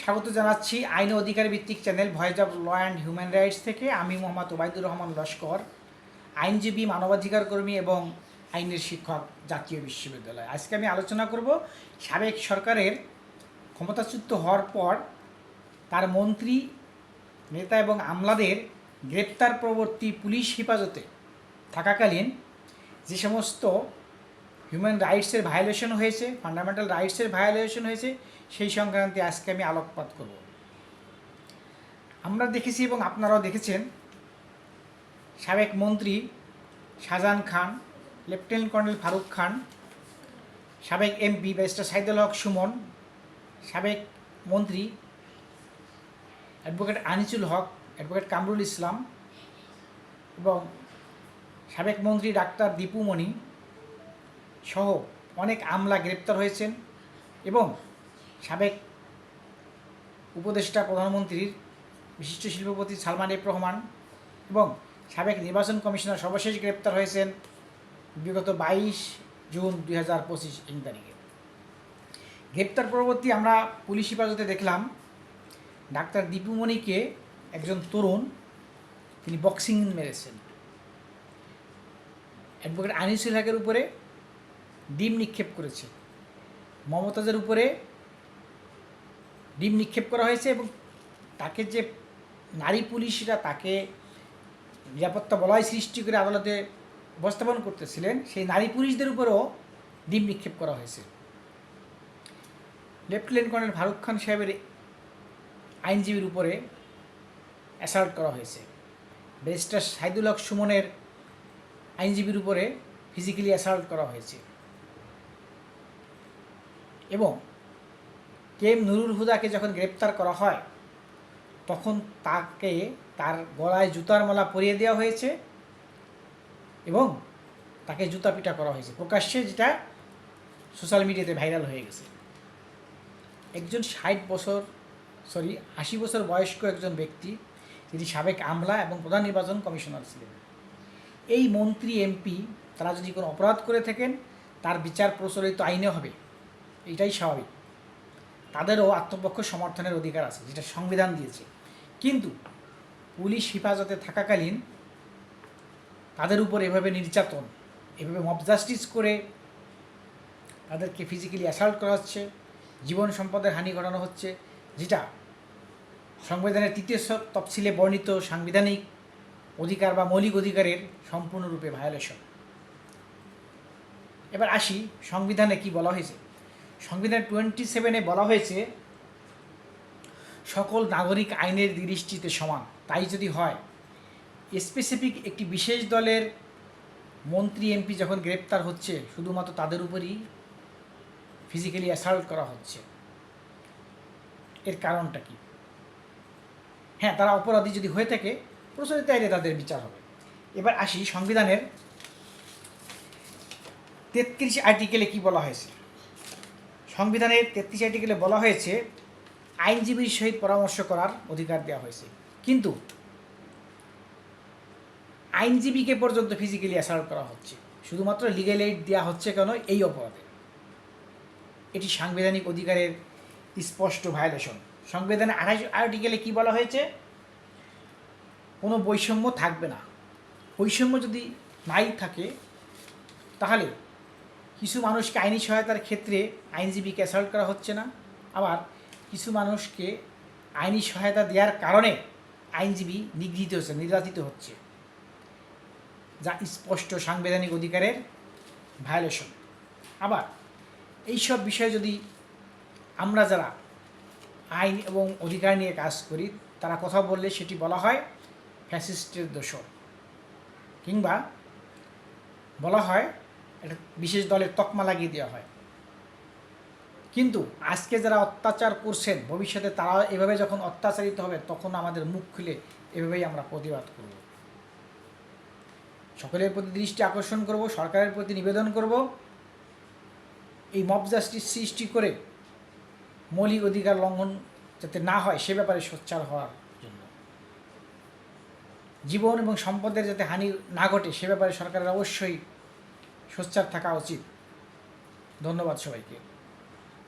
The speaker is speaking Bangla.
স্বাগত জানাচ্ছি আইন অধিকার ভিত্তিক channel voice of law and human rights থেকে। আমি মোহাম্মদ ওবায়দুর রহমান লস্কর, আইনজীবী, মানবাধিকার কর্মী এবং আইনের শিক্ষক জাতীয় বিশ্ববিদ্যালয়। আজকে আমি আলোচনা করব সাবেক সরকারের ক্ষমতাচ্যুত হওয়ার পর তার মন্ত্রী, নেতা এবং আমলাদের গ্রেপ্তার পরবর্তী পুলিশ হেফাজতে থাকাকালীন যে সমস্ত হিউম্যান রাইটসের ভায়োলেশন হয়েছে ফান্ডামেন্টাল রাইটসের ভায়োলেশন হয়েছে, সেই সংক্রান্তে আজকে আমি আলোকপাত করব। আমরা দেখেছি এবং আপনারাও দেখেছেন, সাবেক মন্ত্রী শাহজাহান খান লেফটেন্যান্ট কর্নেল ফারুক খান, সাবেক এমপি ব্যারিস্টার সাইদুল হক সুমন, সাবেক মন্ত্রী অ্যাডভোকেট আনিসুল হক অ্যাডভোকেট কামরুল ইসলাম এবং সাবেক মন্ত্রী ডাক্তার দীপু মণি সহ অনেক আমলা গ্রেপ্তার হয়েছেন এবং সাবেক উপদেষ্টা প্রধানমন্ত্রীর বিশিষ্ট শিল্পপতি সালমান এফ রহমান এবং সাবেক নির্বাচন কমিশনার সর্বশেষ গ্রেপ্তার হয়েছেন বিগত বাইশ জুন দুই হাজার পঁচিশ ইং তারিখে গ্রেপ্তার পরবর্তী আমরা পুলিশ হেফাজতে দেখলাম, ডাক্তার দীপুমণিকে একজন তরুণ, তিনি বক্সিং মেরেছেন। অ্যাডভোকেট আনিসুল হকের উপরে ডিম নিক্ষেপ করেছে। মমতাজের উপরে ডিম নিক্ষেপ করা হয়েছে এবং তাকে যে নারী পুলিশরা তাকে নিরাপত্তা বলয় সৃষ্টি করে আদালতে উপস্থাপন করতেছিলেন, সেই নারী পুলিশদের উপরেও ডিম নিক্ষেপ করা হয়েছে। লেফটেন্যান্ট কর্নেল ফারুক খান সাহেবের আইনজীবীর উপরে অ্যাসাল্ট করা হয়েছে। ব্যারিস্টার সাইদুল হক সুমনের আইনজীবীর উপরে ফিজিক্যালি অ্যাসাল্ট করা হয়েছে। এবং কে এম নুরুল হুদাকে যখন গ্রেপ্তার করা হয়, তখন তাকে তার গলায় জুতার মালা পরিয়ে দেওয়া হয়েছে এবং তাকে জুতা পিটা করা হয়েছে। প্রকাশ্যে যেটা সোশ্যাল মিডিয়াতে ভাইরাল হয়ে গেছে। একজন ষাট বছর, সরি, আশি বছর বয়স্ক একজন ব্যক্তি যিনি সাবেক আমলা এবং প্রধান নির্বাচন কমিশনার ছিলেন। এই মন্ত্রী এমপি তারা যদি কোনো অপরাধ করে থাকেন, তার বিচার প্রচলিত আইনে হবে। এটাই স্বাভাবিক। তাদেরও আত্মপক্ষ সমর্থনের অধিকার আছে, যেটা সংবিধান দিয়েছে। কিন্তু পুলিশ হেফাজতে থাকাকালীন তাদের উপর এভাবে নির্যাতন, এভাবে মব জাস্টিস করে তাদেরকে ফিজিক্যালি অ্যাসাল্ট করা হচ্ছে, জীবন সম্পদের হানি ঘটানো হচ্ছে, যেটা সংবিধানের তৃতীয় তফসিলে বর্ণিত সাংবিধানিক অধিকার বা মৌলিক অধিকারের সম্পূর্ণরূপে ভায়োলেশন এবার আসি সংবিধানে কি বলা হয়েছে। সংবিধান টোয়েন্টি সেভেনে বলা হয়েছে, সকল নাগরিক আইনের দৃষ্টিতে সমান। তাই যদি হয় স্পেসিফিক একটি বিশেষ দলের মন্ত্রী এমপি যখন গ্রেপ্তার হচ্ছে, শুধুমাত্র তাদের উপরই ফিজিক্যালি অ্যাসাল্ট করা হচ্ছে। এর কারণটা কি? হ্যাঁ তারা অপরাধী যদি হয়ে থাকে, প্রচলিত আইনে তাদের বিচার হবে। এবার আসি সংবিধানের তেত্রিশ আর্টিকেলে কি বলা হয়েছে? সংবিধানের তেত্রিশ আর্টিকেলে বলা হয়েছে, আইনজীবীর সহিত পরামর্শ করার অধিকার দেওয়া হয়েছে। কিন্তু আইনজীবীকে পর্যন্ত ফিজিক্যালি অ্যাসাল্ট করা হচ্ছে। শুধুমাত্র লিগেল এইড দেওয়া হচ্ছে কেন? এই অপরাধে। এটি সাংবিধানিক অধিকারের স্পষ্ট ভায়োলেশন সংবিধানের আঠাশ আর্টিকেলে কি বলা হয়েছে? কোনো বৈষম্য থাকবে না। বৈষম্য যদি নাই থাকে, তাহলে কিছু মানুষকে আইনি সহায়তার ক্ষেত্রে আইনজীবীকে অ্যাসাল্ট করা হচ্ছে না। আবার কিছু মানুষকে আইনি সহায়তা দেওয়ার কারণে আইনজীবী নিগৃহীত হচ্ছে, নির্যাতিত হচ্ছে। যা স্পষ্ট সাংবিধানিক অধিকারের ভায়োলেশন আবার এইসব বিষয়ে যদি আমরা যারা আইন এবং অধিকার নিয়ে কাজ করি, তারা কথা বললে সেটি বলা হয় ফ্যাসিস্টের দোষর। কিংবা বলা হয় একটা বিশেষ দলের তকমা লাগিয়ে দেওয়া হয়। কিন্তু আজকে যারা অত্যাচার করছেন, ভবিষ্যতে তারা এভাবে যখন অত্যাচারিত হবে, তখন আমাদের মুখ খুলে এভাবেই আমরা প্রতিবাদ করব। সকলের প্রতি দৃষ্টি আকর্ষণ করব, সরকারের প্রতি নিবেদন করব। এই মব জাস্টিস সৃষ্টি করে মৌলিক অধিকার লঙ্ঘন যাতে না হয়, সে ব্যাপারে সোচ্চার হওয়ার জন্য। জীবন এবং সম্পদের যাতে হানি না ঘটে, সে ব্যাপারে সরকারের অবশ্যই সোচ্চার থাকা উচিত। ধন্যবাদ সবাইকে।